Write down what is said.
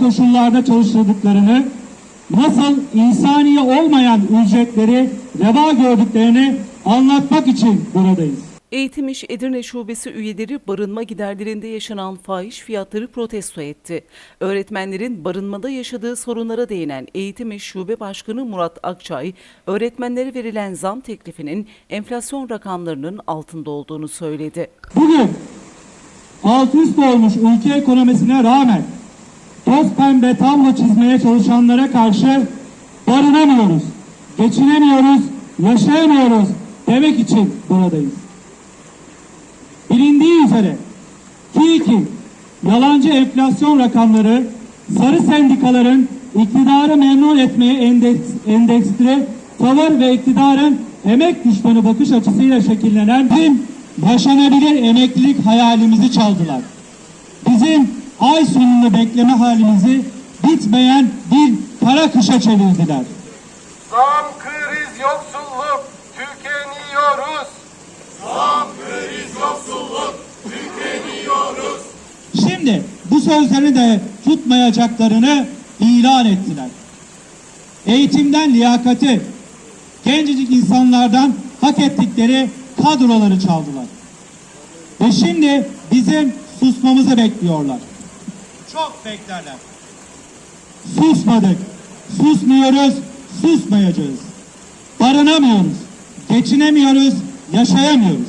koşullarda çalıştırdıklarını, nasıl insaniye olmayan ücretleri reva gördüklerini anlatmak için buradayız. Eğitim İş Edirne Şubesi üyeleri barınma giderlerinde yaşanan fahiş fiyatları protesto etti. Öğretmenlerin barınmada yaşadığı sorunlara değinen Eğitim İş Şube Başkanı Murat Akçay, öğretmenlere verilen zam teklifinin enflasyon rakamlarının altında olduğunu söyledi. Bugün alt üst olmuş ülke ekonomisine rağmen toz pembe tablo çizmeye çalışanlara karşı barınamıyoruz, geçinemiyoruz, yaşayamıyoruz demek için buradayız. Bilindiği üzere TÜİK'in yalancı enflasyon rakamları sarı sendikaların iktidarı memnun etmeye endeks, endeksli tavır ve iktidarın emek düşmanı bakış açısıyla şekillenen bizim yaşanabilir emeklilik hayalimizi çaldılar. Bizim ay sonunu bekleme halimizi bitmeyen bir kara kışa çevirdiler. Zam, kriz, yoksulluk, tükeniyoruz. Şimdi bu sözlerini de tutmayacaklarını ilan ettiler. Eğitimden liyakati, gencecik insanlardan hak ettikleri kadroları çaldılar. Ve şimdi bizim susmamızı bekliyorlar. Çok beklerler. Susmadık, susmuyoruz, susmayacağız. Barınamıyoruz, geçinemiyoruz, yaşayamıyoruz.